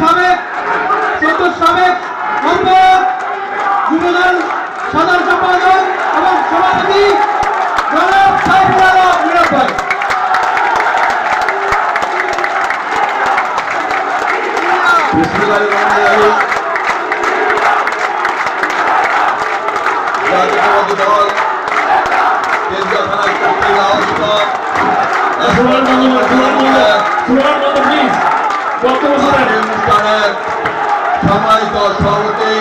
সাবেক চোদ্দ সাবেক সম্পাদক যুবদল সাধারণ সম্পাদক এবং সভাপতি জনাব সাইফুল আলম জাতীয়তাবাদী দল কেন্দ্রীয় থানায় কর্তৃক আহ্বায়ক শোনেন এই অনুষ্ঠানের সম্মানিত সভাপতি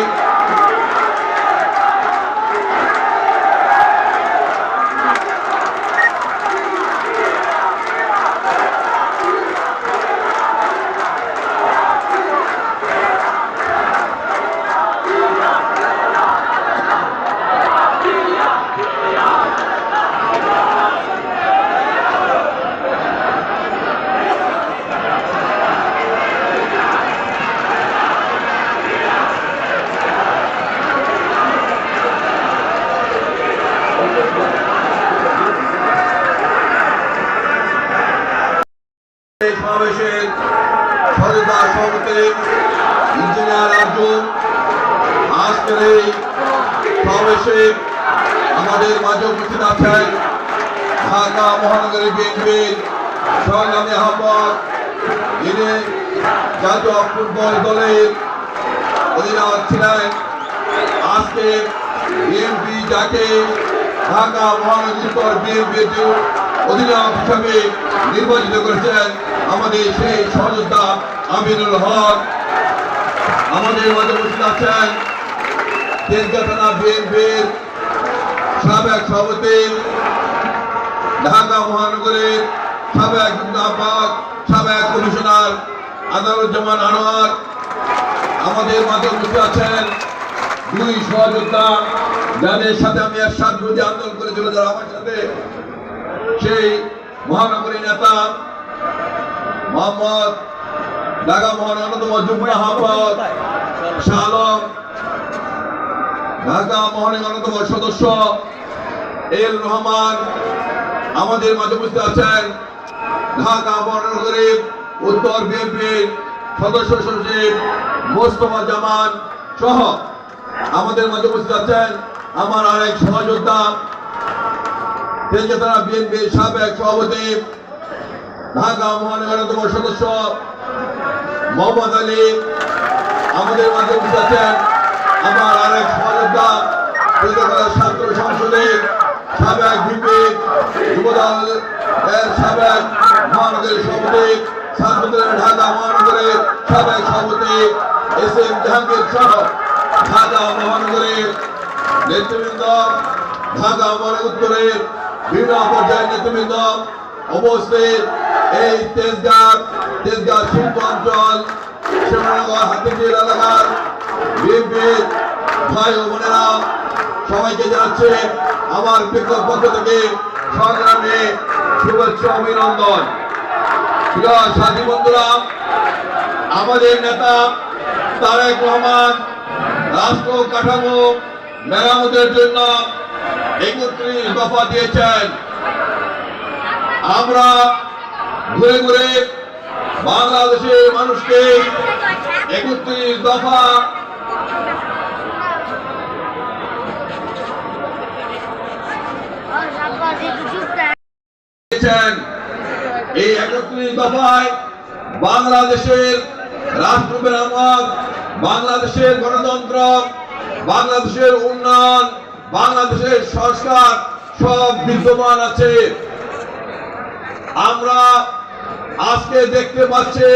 এই সমাবেশের সদস্য সভাপতি ইঞ্জিনিয়ার আর্জুন আজকের এই সমাবেশে আমাদের মাঝে উপস্থিত আছেন ঢাকা বিএনপির সংগ্রামী আহ্বায়ক যিনি জাতীয় ফুটবল দলের অধিনায়ক ছিলেন, আজকে বিএনপি যাকে ঢাকা মহানগরী বিএনপির অধিনায়ক হিসাবে নির্বাচিত করেছেন আমাদের সেই সহযোদ্ধা আমিনুল হক। আমাদের মাঝে উপস্থিত আছেন তেজগা থানা বিএনপির সাবেক সভাপতি ঢাকা মহানগরের সাবেক আহ্বায়ক সাবেক কমিশনার আদালুজ্জামান আনোয়ার, আমাদের মাঝে উপস্থিত আছেন দুই সহযোদ্ধা যাদের সাথে আমি এরশাদ বিরোধী আন্দোলন করেছিল, যারা আমার সাথে সেই মহানগরী নেতা মোহাম্মদ ঢাকা মহানগর অন্যতম যুগ্ম আহ্বায়ক শাহ ঢাকা মহানগর অন্যতম সদস্য এল রহমান আমাদের মাঝে উপস্থিত আছেন ঢাকা মহানগরীর উত্তর বিএনপির সদস্য সচিব মোস্তফা জামান সহ আমাদের মাঝে উপস্থিত আছেন আমার আরেক সহযোদ্ধা তেজগাঁও বিএনপির সাবেক সভাপতি, ঢাকা মহানগর অন্যতম সদস্য মোহাম্মদ আলী। আমাদের মাঝে উপস্থিত আছেন আমার আরেক সহযোদ্ধা, তেজগাঁও ছাত্র সংসদের সাবেক ভিপি, যুবদল এর সাবেক মহানগরের সভাপতি ছাত্রদের ঢাকা মহানগরের সাবেক সভাপতি এস এম জাহাঙ্গীর সহ ঢাকা মহানগরের নেতৃবৃন্দ, ঢাকা মহানগর উত্তরের বিভিন্ন পর্যায়ের নেতৃবৃন্দ উপস্থিত এই তেজগাঁ তেজগাঁ শিল্প অঞ্চল, শ্যামনগর হাতিঝিল এলাকার বিএনপির ভাই ও বোনেরা সবাইকে জানাচ্ছে আমার বিক্ষোভ পক্ষ থেকে সংগ্রামে শুভেচ্ছা, অভিনন্দন। সাথী বন্ধুরা, আমাদের নেতা তারেক রহমান, রাষ্ট্র কাঠামো মেরামতের জন্য একত্রিশ দফা দিয়েছেন। আমরা ঘুরে ঘুরে বাংলাদেশের মানুষকে একত্রিশ দফা দিয়েছেন। এই একত্রিশ দফায় বাংলাদেশের রাষ্ট্র মেরামত বাংলাদেশের গণতন্ত্র, বাংলাদেশের উন্নয়ন, বাংলাদেশের সংস্কার সব বিদ্যমান আছে। আমরা আজকে দেখতে পাচ্ছি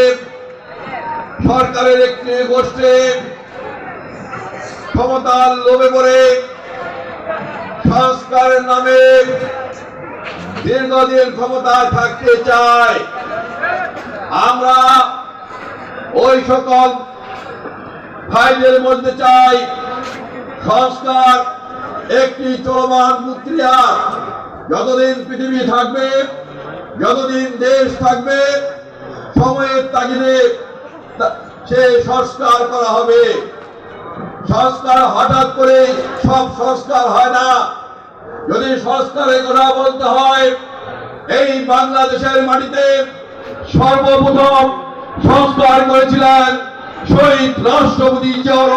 সরকারের একটি গোষ্ঠী ক্ষমতার লোভে পড়ে, সংস্কারের নামে দীর্ঘদিন ক্ষমতায় থাকতে চায়। আমরা ওই সকল ভাইদের মধ্যে চাই, সংস্কার একটি চলমান প্রক্রিয়া। যতদিন পৃথিবী থাকবে, যতদিন দেশ থাকবে, সময়ের তাগিদে সে সংস্কার করা হবে। সংস্কার হঠাৎ করে সব সংস্কার হয় না। যদি সংস্কারের কথা বলতে হয়, এই বাংলাদেশের মাটিতে সর্বপ্রথম সংস্কার করেছিলেন শহীদ রাষ্ট্রপতি জিয়াউর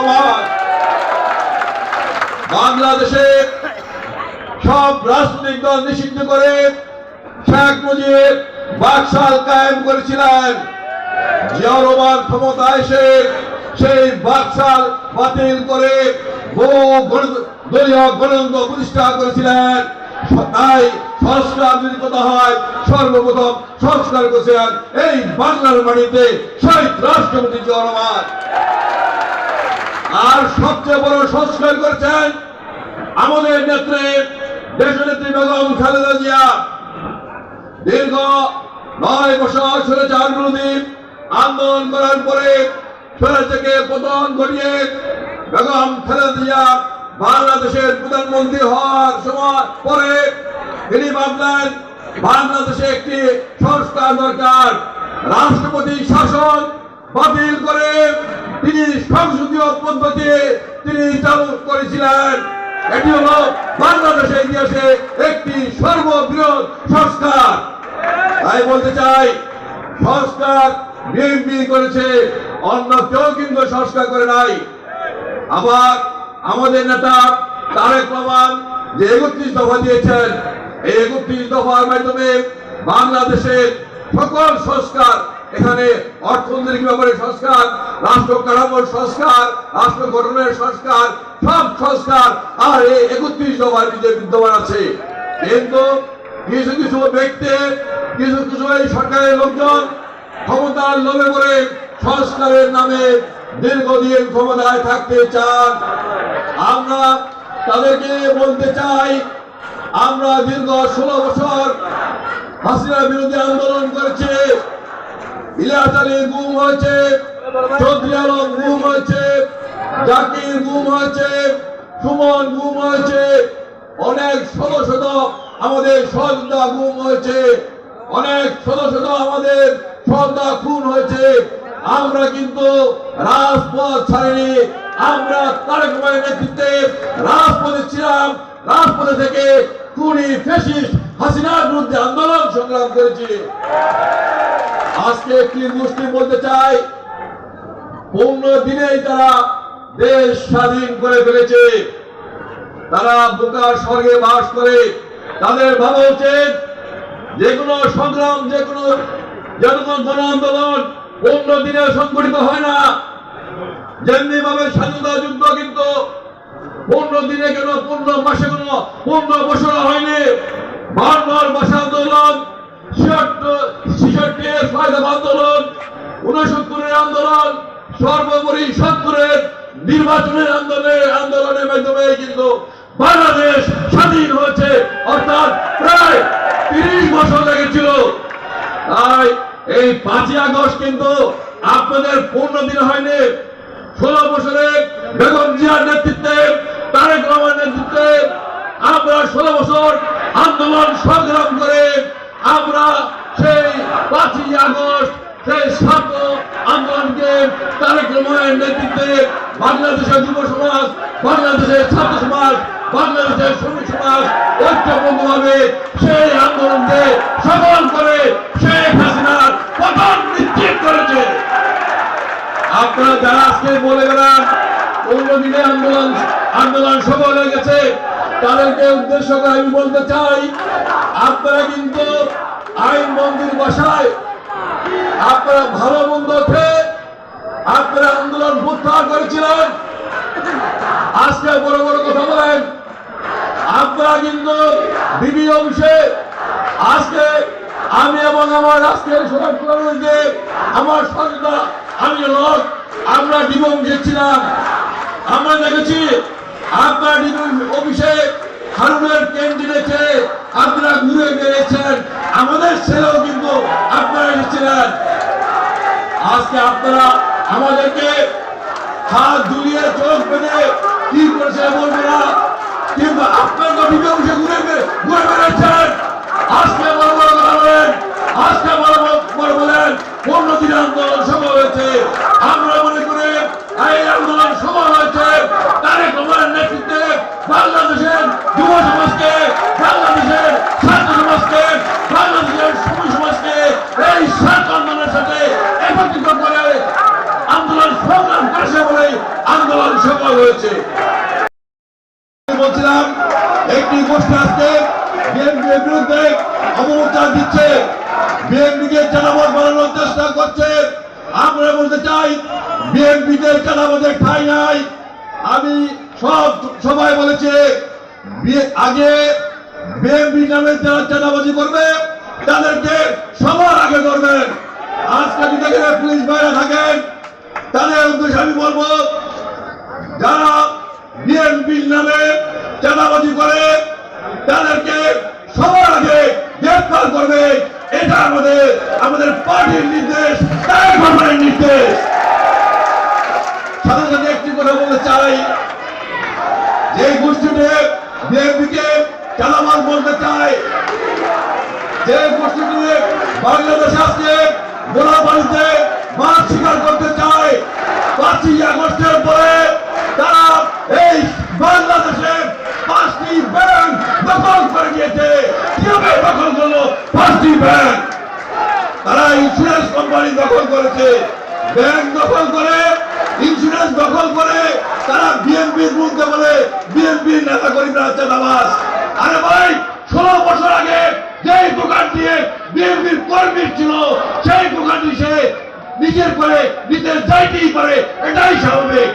বাংলাদেশে সব রাজনৈতিক দল নিষিদ্ধ করে শেখ মুজিব বাকশাল কায়েম করেছিলেন। জিয়াউর ক্ষমতা এসে সেই বাকশাল বাতিল করে বহু দলীয় গণতন্ত্র প্রতিষ্ঠা করেছিলেন। তাই সংস্কার যদি কথা হয়, সর্বপ্রথম সংস্কার করেছিলেন এই বাংলার মাটিতে শহীদ রাষ্ট্রপতি রহমান। আর সবচেয়ে বড় সংস্কার করেছেন আমাদের নেত্রী, দেশনেত্রী বেগম খালেদা জিয়া। দীর্ঘ নয় বছর স্বৈরাচার বিরোধী আন্দোলন করার পরে স্বৈরাচারকে পতন ঘটিয়ে বেগম খালেদা জিয়া বাংলাদেশের প্রধানমন্ত্রী হওয়ার সময় পরে তিনি ভাবলেন, বাংলাদেশে একটি সংস্কার দরকার। রাষ্ট্রপতি শাসন বাতিল করে তিনি সংসদীয় পদ্ধতি তিনি চালু করেছিলেন। এটি হলো বাংলাদেশের ইতিহাসে একটি সর্ববৃহৎ সংস্কার। তাই বলতে চাই, সংস্কার বিএনপি করেছে, অন্য কেউ কিন্তু সংস্কার করে নাই। আবার আমাদের নেতা তারেক রহমান যে একত্রিশ দফা দিয়েছেন, এই একত্রিশ দফার মাধ্যমে বাংলাদেশের সকল সংস্কার, এখানে অর্থনৈতিক ব্যাপারে সংস্কার, রাষ্ট্র কাঠামোর সংস্কার, রাষ্ট্র গঠনের সংস্কার, সব সংস্কার আর এই একত্রিশ দফার ভিতরে বিদ্যমান আছে। কিন্তু কিছু কিছু ব্যক্তি, কিছু কিছু এই সরকারের লোকজন ক্ষমতার লোভে করে সংস্কারের নামে দীর্ঘদিন ক্ষমতায় থাকতে চান। আমরা তাদেরকে বলতে চাই, আমরা দীর্ঘ ষোলো বছর হাসিনা বিরোধী আন্দোলন করেছে। আলী গুম হয়েছে, চৌধুরী আলম গুম হয়েছে, জাকির গুম হয়েছে, সুমন গুম হয়েছে, অনেক শত শত আমাদের সহযোদ্ধা গুম হয়েছে, অনেক শত শত আমাদের সহযোদ্ধা খুন হয়েছে। আমরা কিন্তু রাজপথ ছাড়িনি। আমরা তারেক রহমানের নেতৃত্বে রাজপথে ছিলাম। রাজপথে থেকে খুনি ফেসিস্ট হাসিনার বিরুদ্ধে আন্দোলন সংগ্রাম করেছি। আজকে একটি মুসলিম বলতে চাই, পনেরো দিনেই তারা দেশ স্বাধীন করে ফেলেছে। তারা বোকার স্বর্গে বাস করে। তাদের ভাবা উচিত যে কোনো সংগ্রাম যে কোনো যে কোনো গণ আন্দোলন পনেরো দিনে সংগঠিত হয় না। যেমনি ভাবে স্বাধীনতা যুদ্ধ কিন্তু পনেরো দিনে কেন, পূর্ণ মাসে কেন পনেরো বছর হয়নি। বারবার ভাষা আন্দোলন আন্দোলন উনসত্তরের আন্দোলন, সর্বোপরি সত্তরের নির্বাচনের আন্দোলনের আন্দোলনের মাধ্যমে কিন্তু বাংলাদেশ স্বাধীন হয়েছে। অর্থাৎ প্রায় তিরিশ বছর লেগেছিল। তাই এই পাঁচই আগস্ট কিন্তু আপনাদের পনেরো দিন হয়নি। ষোলো বছরে বেগম জিয়ার নেতৃত্বে, তারেক রহমানের নেতৃত্বে আমরা ষোলো বছর আন্দোলন সংগ্রাম করে আমরা সেই পাঁচই আগস্ট, সেই ছাত্র আন্দোলনকে তারেক রহমানের নেতৃত্বে বাংলাদেশের যুব সমাজ, বাংলাদেশের ছাত্র সমাজ, বাংলাদেশের শ্রমিক সমাজ ঐক্যবদ্ধভাবে সেই আন্দোলনকে সফল করে শেখ হাসিনার পতন নিশ্চিত করেছে আপনারা যারা আজকে বলে বেড়ান অন্য দিনে আন্দোলন আন্দোলন সফল হয়ে গেছে, তাদেরকে উদ্দেশ্য করে আমি বলতে চাই, আপনারা কিন্তু আইন মন্দির বসায়, আপনারা ভালো মন্দ আপনারা আন্দোলন প্রত্যাহার করেছিলেন। আজকে বড় বড় কথা বলেন, আপনারা কিন্তু বিবি অংশে আজকে আমি এবং আমার সমাজকে আমার সন্তান আমি লোক আমরা ডিবংশে ছিলাম আমরা দেখেছি আপনার ডিবং অফিসে হারুনের ক্যান্ডিডেটে আপনারা ঘুরে বেড়েছেন। আমাদের ছেলেও কিন্তু আপনারা এসেছিলেন। আজকে আপনারা আমাদেরকে হাত দুলিয়ে চোখ বেঁধে কি করেছে বলব না কিন্তু আপনার বিপক্ষে ঘুরে ঘুরে বেড়াচ্ছেন। আজকে বড় বড় কথা বলেন আজকে বড় বড়- বড় বলেন পনেরো দিন আন্দোলন সফল হয়েছে আমরা মনে করি এই আন্দোলন সফল হয়েছে তারেক রহমানের নেতৃত্বে বাংলাদেশের যুব সমাজকে বাংলাদেশের ছাত্র সমাজকে বাংলাদেশের শ্রমিক সমাজকে এই সাত আন্দোলনের সাথে একত্রিত করে আন্দোলন সফল হয়েছে আমি বলছিলাম একটি গোষ্ঠী আজকে বিএনপির বিরুদ্ধে অপপ্রচার দিচ্ছে। বিএনপিকে চাঁদাবাদ বানানোর চেষ্টা করছে। আমরা বলতে চাই বিএনপিতে চাঁদাবাদের ঠাই নাই। আমি সব সবাই বলেছে আগে বিএনপি নামে যারা চাঁদাবাজি করবে, তাদেরকে সবার আগে ধরবেন। আজকে যদি এখানে পুলিশ বাইরে থাকেন, তাদের উদ্দেশ্যে আমি বলব, যারা বিএনপির নামে চাঁদাবাজি করে, তাদেরকে গ্রেফতার করবে। এটা আমাদের আমাদের পার্টির নির্দেশ নির্দেশ। সাথে একটি কথা বলতে চাই। যে গোষ্ঠীটি বিএনপিকে বলতে চায় যে গোষ্ঠীটি বাংলাদেশ আজকে গোলাবাড়িতে মাছ শিকার করতে চায় পাঁচই আগস্টের পরে তারা এই বাংলাদেশে পাঁচটি ব্যাংক দখল করে নিয়েছে কীভাবে দখল করল পাঁচটি ব্যাংক। তারা ইন্স্যুরেন্স কোম্পানি দখল করেছে। ব্যাংক দখল করে ইন্স্যুরেন্স দখল করে, তারা বিএনপির বিরুদ্ধে বলে বিএনপির নেতা কর্মীরা হচ্ছে নামাজ। আরে ভাই, ষোলো বছর আগে যেই দোকান দিয়ে বিএনপির কর্মী ছিল, সেই দোকানটি সে নিজের করে, নিজের যাইতেই পারে, এটাই স্বাভাবিক।